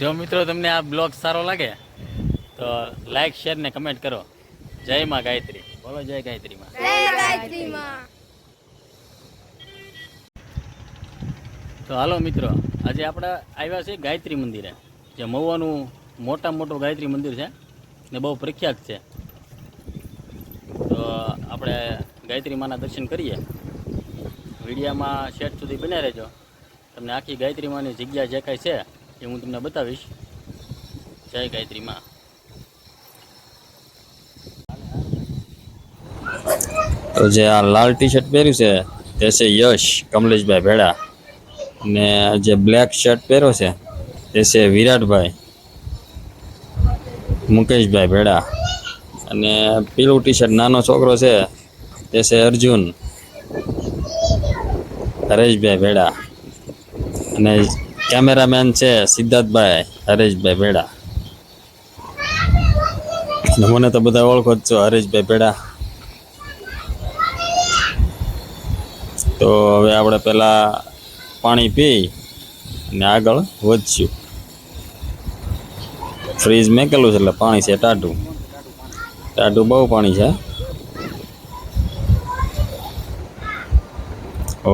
મિત્રો તમને આ બ્લોગ સારો લાગે તો લાઈક શેર ને કમેન્ટ કરો. જય માં ગાયત્રી. બોલો જય ગાયત્રી માં તો હાલો મિત્રો આજે આપણે આવ્યા છે ગાયત્રી મંદિરે જે મહુવાનું મોટા મોટું ગાયત્રી મંદિર છે ને બહુ પ્રખ્યાત છે. તો આપણે ગાયત્રી માના દર્શન કરીએ. વિડીયામાં શેઠ સુધી બન્યા રહેજો. તમને આખી ગાયત્રી માની જગ્યા જે કાંઈ છે એ હું તમને બતાવીશ. જય ગાયત્રીમાં. તો જે આ લાલ ટી શર્ટ પહેર્યું છે, તે છે યશ કમલેશભાઈ ભેડા. અને જે બ્લેક શર્ટ પહેર્યો છે, તે છે વિરાટભાઈ મુકેશભાઈ ભેડા. અને પીળું ટી શર્ટ નાનો છોકરો છે, તે છે અર્જુન હરેશભાઈ ભેડા. અને કેમેરામેન છે સિદ્ધાર્થભાઈ, હરેશભાઈ ભેડા. મને તો બધા ઓળખો જ છો, હરેશભાઈ ભેડા. તો હવે આપણે પહેલાં પાણી પી અને આગળ વધશું. ફ્રીજ મેકેલું છે એટલે પાણી છે ટાટું ટાટું બહુ પાણી છે.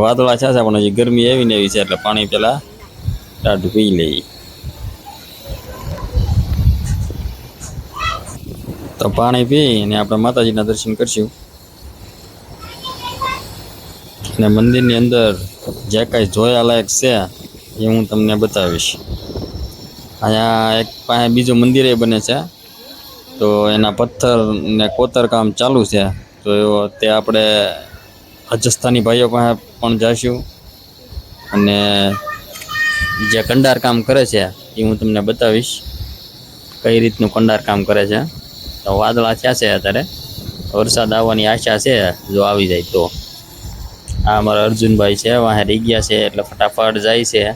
વાદળા છે પણ હજી ગરમી એવી ને એવી છે એટલે પાણી પહેલા પી લઈએ તો પાણી પી અને આપણે માતાજીના દર્શન કરશું. અને મંદિરની અંદર જે કાંઈ જોયાલાયક છે, એ હું તમને બતાવીશ. અહીંયા એક પાસે બીજું મંદિર એ બને છે. તો એના પથ્થર ને કોતર કામ ચાલુ છે. તો તે આપણે રાજસ્થાની ભાઈઓ પાસે પણ જઈશું અને જે કંડાર કામ કરે છે, એ હું તમને બતાવીશ. કઈ રીતનું કંડાર કામ કરે છે. તો વાદળા થયા છે અત્યારે. વરસાદ આવવાની આશા છે, જો આવી જાય તો. આ અમારા અર્જુનભાઈ છે, વાહે રહી ગયા છે, એટલે ફટાફટ જાય છે.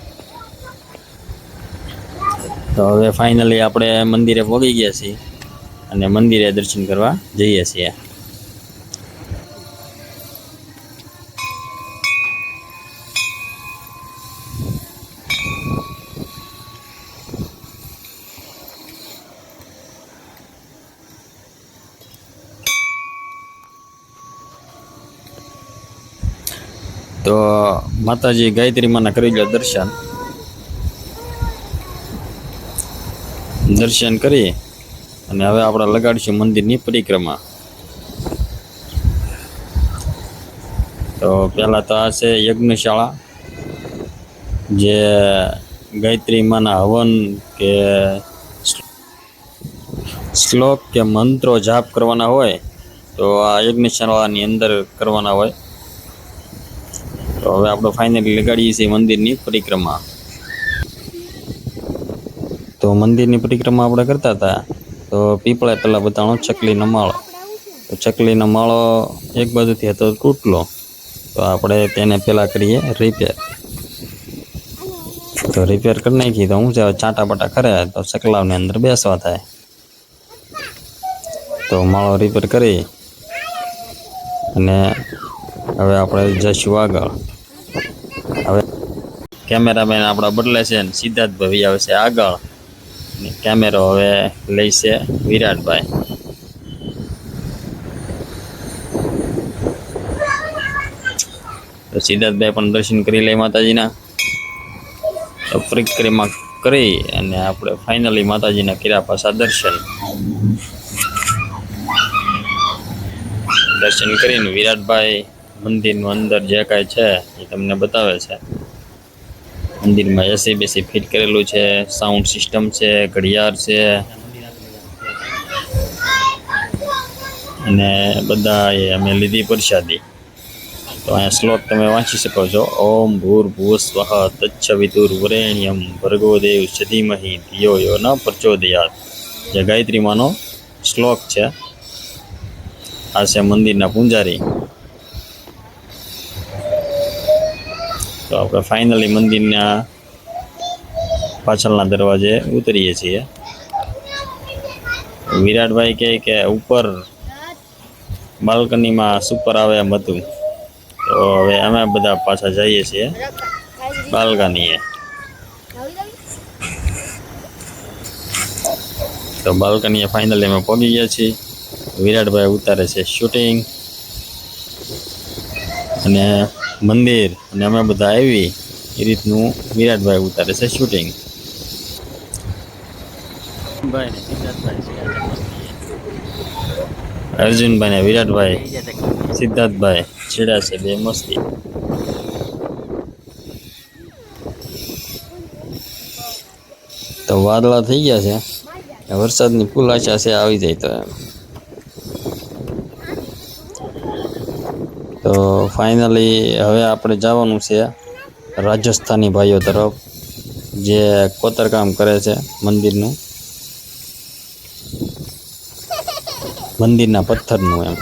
તો હવે ફાઇનલી આપણે મંદિરે પહોંચી ગયા છીએ અને મંદિરે દર્શન કરવા જઈએ છીએ. તો માતાજી ગાયત્રી માના કરી લો દર્શન. દર્શન કરી અને હવે આપણે લગાડીશું મંદિરની પરિક્રમા. તો પહેલાં તો આ છે યજ્ઞશાળા, જે ગાયત્રી માના હવન કે શ્લોક કે મંત્રો જાપ કરવાના હોય, તો આ યજ્ઞશાળાની અંદર કરવાના હોય. તો હવે આપણે ફાઇનલી લગાડીએ છીએ મંદિરની પરિક્રમા. તો મંદિરની પરિક્રમા આપણે કરતા હતા. તો પીપળા પહેલાં બતાવણો ચકલીનો માળો. તો ચકલીનો માળો એક બાજુથી હતો તૂટલો. તો આપણે તેને પહેલાં કરીએ રિપેર તો રિપેર કરી નાખીએ તો હું ચાટા બાટા કરે તો ચકલાવની અંદર બેસવા થાય. તો માળો રિપેર કરી. અને હવે આપણે જઈશું આગળ. કેમેરામેન આપણા બદલે છે ને સિદ્ધાર્થ ભાઈ આવે છે આગળ. કેમેરો હવે લઈ છે વિરાટભાઈ. તો સિદ્ધાર્થભાઈ પણ દર્શન કરી લે માતાજીના. તો પરિક્રમા કરી અને આપણે ફાઇનલી માતાજીના કર્યા પાછા દર્શન. દર્શન કરીને વિરાટભાઈ મંદિરનું અંદર જે કાંઈ છે એ તમને બતાવે છે. મંદિરમાં એસી બેસી ફિટ કરેલું છે સાઉન્ડ સિસ્ટમ છે, ઘડિયાળ છે. અને બધા એ અમે લીધી પ્રસાદી. તો અહીંયા શ્લોક તમે વાંચી શકો છો. ઓમ ભૂર ભૂ સ્વહ તચ્છવિતુર વરેણ્યમ ભર્ગો દેવ સધીમહી ધિયો યો ન પ્રચોદયાત. જે ગાયત્રીમાંનો શ્લોક છે. આ છે મંદિરના પૂંજારી. તો આપણે ફાઇનલી મંદિરના પાછળના દરવાજે ઉતરીએ છીએ. વિરાટભાઈ કહે કે ઉપર બાલ્કનીમાં સુપર આવે એમ હતું. તો હવે અમે બધા પાછા જઈએ છીએ બાલ્કનીએ. તો બાલ્કનીએ ફાઇનલી અમે પહોંચી ગયા છીએ. વિરાટભાઈ ઉતારે છે શૂટિંગ અને મંદિર અને અમે બધા આવી એ રીતનું વિરાટભાઈ ઉતારે છે શૂટિંગ. અર્જુનભાઈ ને વિરાટભાઈ. સિદ્ધાર્થભાઈ છેડા છે બે મસ્તી તો વાદળા થઈ ગયા છે વરસાદની ફૂલ આશા છે આવી જાય તો એમ તો ફાઇનલી હવે આપણે જવાનું છે રાજસ્થાની ભાઈઓ તરફ, જે કોતરકામ કરે છે મંદિરનું. મંદિરના પથ્થરનું એમ.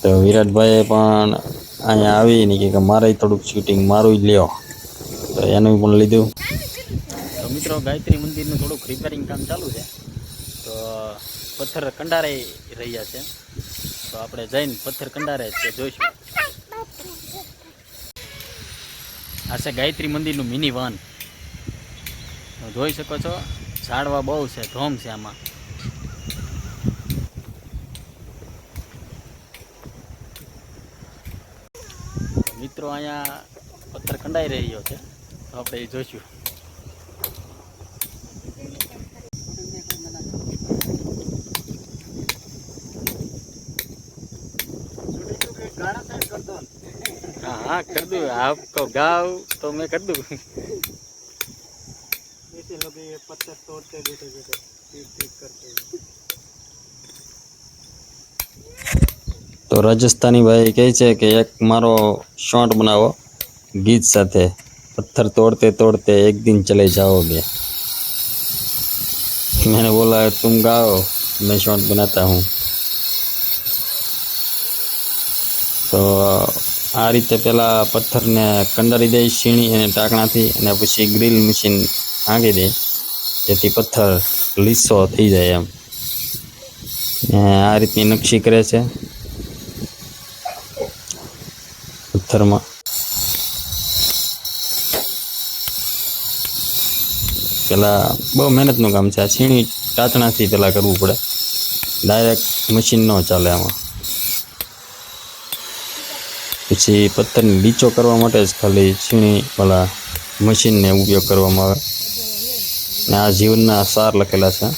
તો વિરાટભાઈએ પણ અહીંયા આવીને કે મારે થોડુંક શૂટિંગ મારું જ લ્યો. તો એનું પણ લીધું. મિત્રો ગાયત્રી મંદિરનું થોડુંક રિપેરિંગ કામ ચાલુ છે. તો પથ્થર કંડારાઈ રહ્યા છે. તો આપણે જઈને પથ્થર કંડારે જોઈશું. આ છે ગાયત્રી મંદિરનું મિની વન. જોઈ શકો છો, ઝાડવા બહુ છે, ધોમ છે આમાં. મિત્રો અહીંયા પથ્થર કંડાઈ રહ્યો છે, તો આપણે એ જોઈશું. हाँ हाँ कर दूँ आपको गाँव तो मैं कर दूँ ऐसे लोग ये पत्थर तोड़ते बैठे बैठे ठीक ठीक करते તો રાજસ્થાની ભાઈ કહે છે કે એક મારો શોર્ટ બનાવો ગીત સાથે પથ્થર तोड़ते तोड़ते एक दिन चले जाओगे मैंने बोला तुम गाओ मैं शॉर्ट बनाता हूँ તો, આ રીતે પેલા પથ્થરને કંડારી દે છીણી અને ટાંકણાથી અને પછી ગ્રીલ મશીન આંકી દે. જેથી પથ્થર લીસો થઈ જાય એમ. આ રીતની નકશી કરે છે. પથ્થરમાં. પેલા બહુ મહેનતનું કામ છે. આ છીણી ટાંચણાથી પહેલાં કરવું પડે. ડાયરેક્ટ મશીન ન ચાલે આમાં. પછી પથ્થરની લીચો કરવા માટે જ ખાલી છીણી પેલા મશીનને ઉપયોગ કરવામાં આવે. ને આ જીવનના સાર લખેલા છે.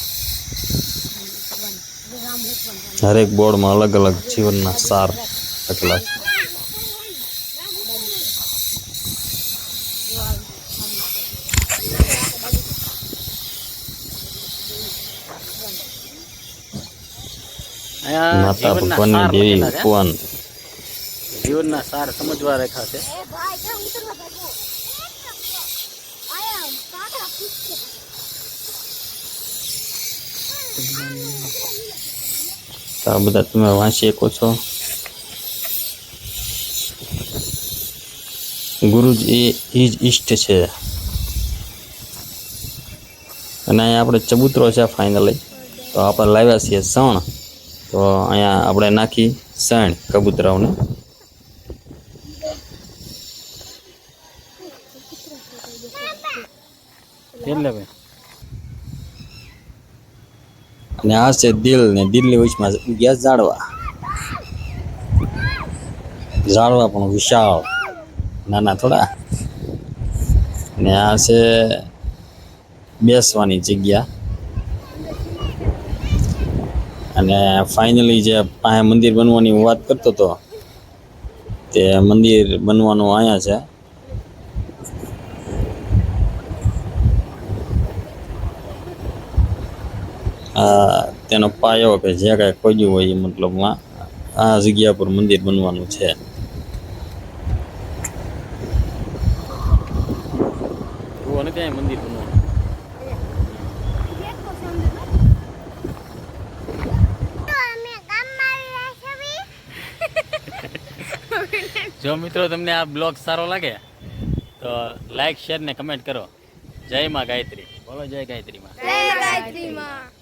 હરેક બોર્ડમાં અલગ અલગ જીવનના સાર લખેલા છે. માતા ભગવાનની દેવી ભગવાન જીવનના સાર સમજવા રેખા છે. આ બધા તમે વાંચી શકો છો. ગુરુજી ઈજ એ એ જ ઈષ્ટ છે. અને અહીંયા આપણે ચબૂતરો છે ફાઇનલી તો આપણે લાવ્યા છીએ સણ તો અહીંયા આપણે નાખી સણ કબૂતરાઓને. એટલે ભાઈ. અને આ છે દિલ ને દિલની વચમાં ગયા ઝાડવા. ઝાડવા પણ વિશાળ. નાના થોડા. ને આ છે બેસવાની જગ્યા. અને ફાઇનલી જે પાસે મંદિર બનવાની હું વાત કરતો હતો તે મંદિર બનવાનું અહીંયા છે. તેનો પાયો કે જે કાંઈ ખોજ્યું હોય એ મતલબમાં આ જગ્યા પર મંદિર બનવાનું છે. એવું અને ત્યાં મંદિર બનવાનું? જો મિત્રો તમને આ બ્લોગ સારો લાગે તો લાઈક શેર ને કમેન્ટ કરો. જય માં ગાયત્રી. બોલો જય ગાયત્રી માં જય ગાયત્રી માં